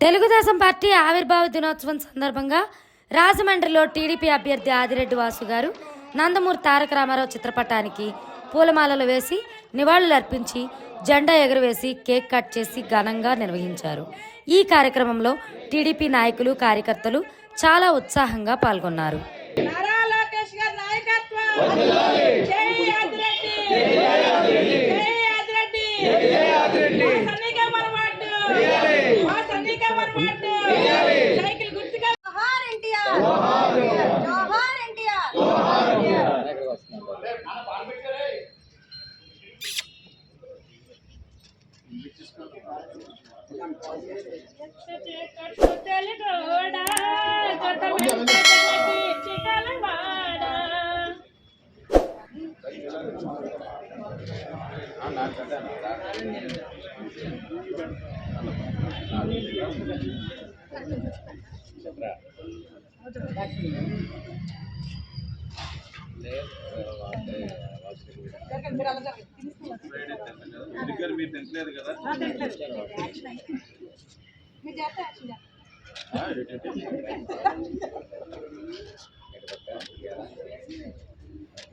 Telugu Desam party ఆవిర్భావ దినోత్సవం సందర్భంగా రాజమండ్రిలో టీడీపీ అభ్యర్థి ఆదిరెడ్డి వాసు గారు నందమూరి తారక రామారావు చిత్రపటానికి పూలమాలలు వేసి నివాళులర్పించి జెండా ఎగురవేసి కేక్ కట్ చేసి ఘనంగా నిర్వహించారు. ఈ కార్యక్రమంలో టీడీపీ నాయకులు కార్యకర్తలు చాలా ఉత్సాహంగా పాల్గొన్నారు. నారా లోకేష్ గారి నాయకత్వం! సైకిల్ గుర్తుగా జోహార్ ఎన్టీఆర్ జోహార్ ఎన్టీఆర్ తెలుగోడా మీరు తింటలేదు కదా మీరు చేస్తే యాక్షన్ చేస్తాం.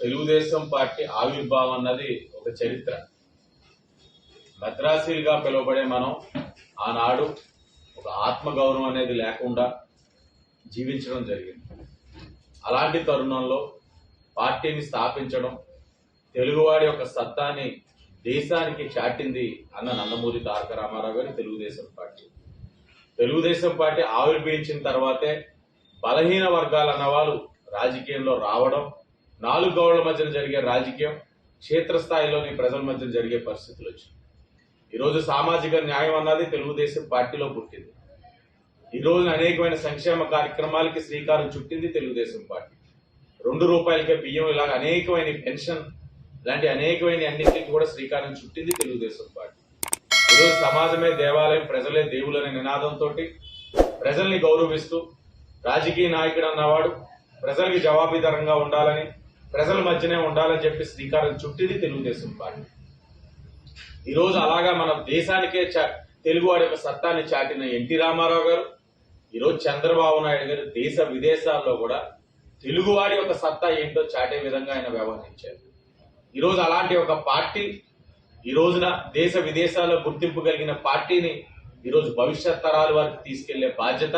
తెలుగుదేశం పార్టీ ఆవిర్భావం అన్నది ఒక చరిత్ర. భద్రాసిరిగా పిలువబడే మనం ఆనాడు ఒక ఆత్మగౌరవం అనేది లేకుండా జీవించడం జరిగింది. అలాంటి తరుణంలో పార్టీని స్థాపించడం తెలుగువాడి యొక్క సత్తాని దేశానికి చాటింది అన్న నందమూరి తారక రామారావు గారి తెలుగుదేశం పార్టీ. తెలుగుదేశం పార్టీ ఆవిర్భవించిన తర్వాతే బలహీన వర్గాలు అన్నవాళ్ళు రాజకీయంలో రావడం నాలుగు గౌళ్ళ మధ్యన జరిగే రాజకీయం క్షేత్రస్థాయిలోని ప్రజల మధ్య జరిగే పరిస్థితులు వచ్చాయి ఈరోజు సామాజిక న్యాయం అన్నది తెలుగుదేశం పార్టీలో పుట్టింది. ఈరోజు అనేకమైన సంక్షేమ కార్యక్రమాలకి శ్రీకారం చుట్టింది తెలుగుదేశం పార్టీ. రెండు రూపాయలకే బియ్యం ఇలాగ అనేకమైన పెన్షన్ ఇలాంటి అనేకమైన అన్నింటికి కూడా శ్రీకారం చుట్టింది తెలుగుదేశం పార్టీ. ఈరోజు సమాజమే దేవాలయం ప్రజలే దేవులు అనే నినాదంతో ప్రజల్ని గౌరవిస్తూ రాజకీయ నాయకుడు అన్నవాడు ప్రజలకి జవాబుదారంగా ఉండాలని ప్రజల మధ్యనే ఉండాలని చెప్పి శ్రీకారం చుట్టింది తెలుగుదేశం పార్టీ. ఈరోజు అలాగా మన దేశానికే చ- తెలుగువాడి యొక్క సత్తాన్ని చాటిన ఎన్టీ రామారావు గారు ఈరోజు చంద్రబాబు నాయుడు గారు దేశ విదేశాల్లో కూడా తెలుగువాడి యొక్క సత్తా ఏంటో చాటే విధంగా ఆయన వ్యవహరించారు. ఈరోజు అలాంటి ఒక పార్టీ ఈ రోజున దేశ విదేశాల్లో గుర్తింపు కలిగిన పార్టీని ఈరోజు భవిష్యత్ తరాల వారికి తీసుకెళ్ళే బాధ్యత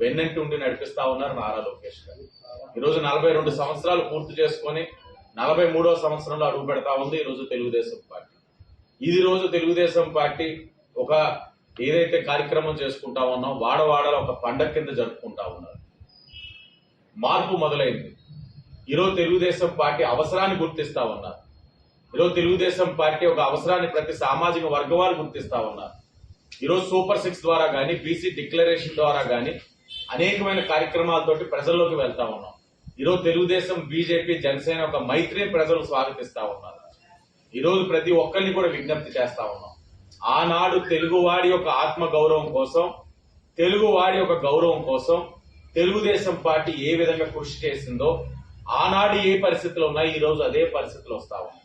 వెన్నంటి ఉండి నడిపిస్తా ఉన్నారు నారా లోకేష్ గారు. ఈరోజు నలభై రెండు సంవత్సరాలు పూర్తి చేసుకొని నలభై మూడో సంవత్సరంలో అడుగు పెడతా ఉంది ఈరోజు తెలుగుదేశం పార్టీ. ఇది రోజు తెలుగుదేశం పార్టీ ఒక ఏదైతే కార్యక్రమం చేసుకుంటా ఉన్నాం వాడవాడలో ఒక పండగ కింద జరుపుకుంటా ఉన్నారు. మార్పు మొదలైంది. ఈరోజు తెలుగుదేశం పార్టీ అవసరాన్ని గుర్తిస్తా ఉన్నారు ఈరోజు తెలుగుదేశం పార్టీ ఒక అవసరాన్ని ప్రతి సామాజిక వర్గం వారు గుర్తిస్తా ఉన్నారు ఈరోజు సూపర్ సిక్స్ ద్వారా కానీ బీసీ డిక్లరేషన్ ద్వారా కానీ అనేకమైన కార్యక్రమాలతోటి ప్రజల్లోకి వెళ్తా ఉన్నాం. ఈరోజు తెలుగుదేశం బీజేపీ జనసేన ఒక మైత్రి ప్రజలు స్వాగతిస్తా ఉన్నారు. ఈరోజు ప్రతి ఒక్కరిని కూడా విజ్ఞప్తి చేస్తా ఉన్నాం. ఆనాడు తెలుగువాడి యొక్క ఆత్మ గౌరవం కోసం తెలుగువాడి యొక్క గౌరవం కోసం తెలుగుదేశం పార్టీ ఏ విధంగా కృషి చేసిందో ఆనాడు ఏ పరిస్థితులు ఉన్నాయి ఈ రోజు అదే పరిస్థితులు వస్తా ఉన్నాయి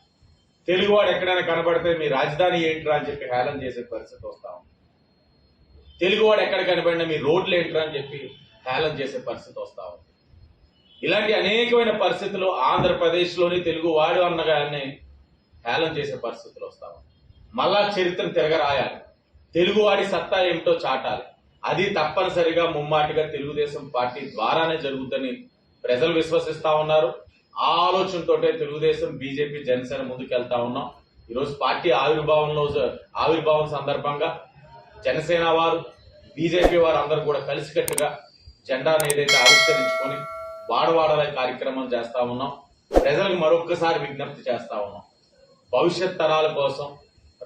తెలుగువాడు ఎక్కడైనా కనబడితే మీ రాజధాని ఏంట్రా అని చెప్పి హేళన చేసే పరిస్థితి వస్తా ఉంది. తెలుగువాడు ఎక్కడ కనబడినా మీ రోడ్లు ఏంట్రా అని చెప్పి హేళన చేసే పరిస్థితి వస్తా ఉంది. ఇలాంటి అనేకమైన పరిస్థితులు ఆంధ్రప్రదేశ్లోని తెలుగువాడు అన్నగానే హేళన చేసే పరిస్థితులు వస్తా ఉంది. మళ్ళా చరిత్రను తిరగరాయాలి. తెలుగువాడి సత్తా ఏమిటో చాటాలి. అది తప్పనిసరిగా ముమ్మాటిగా తెలుగుదేశం పార్టీ ద్వారానే జరుగుతుందని ప్రజలు విశ్వసిస్తా ఉన్నారు. ఆ ఆలోచనతోటే తెలుగుదేశం బీజేపీ జనసేన ముందుకెళ్తా ఉన్నాం. ఈరోజు పార్టీ ఆవిర్భావంలో ఆవిర్భావం సందర్భంగా జనసేన వారు బీజేపీ వారు అందరూ కూడా కలిసికట్టుగా జెండాను ఏదైతే ఆవిష్కరించుకొని వాడవాడల కార్యక్రమం చేస్తా ఉన్నాం. ప్రజలకు మరొక్కసారి విజ్ఞప్తి చేస్తా ఉన్నాం. భవిష్యత్ తరాల కోసం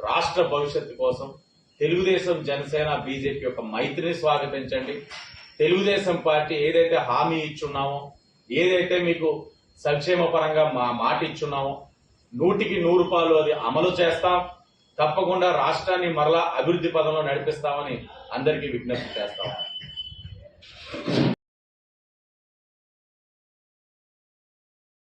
రాష్ట్ర భవిష్యత్తు కోసం తెలుగుదేశం జనసేన బీజేపీ యొక్క మైత్రిని స్వాగతించండి. తెలుగుదేశం పార్టీ ఏదైతే హామీ ఇచ్చున్నామో ఏదైతే మీకు సంక్షేమ పరంగా మా మాట ఇచ్చున్నామో నూటికి నూరు రూపాయలు అది అమలు చేస్తాం. తప్పకుండా రాష్ట్రాన్ని మరలా అభివృద్ధి పదంలో నడిపిస్తామని అందరికీ విజ్ఞప్తి చేస్తాం.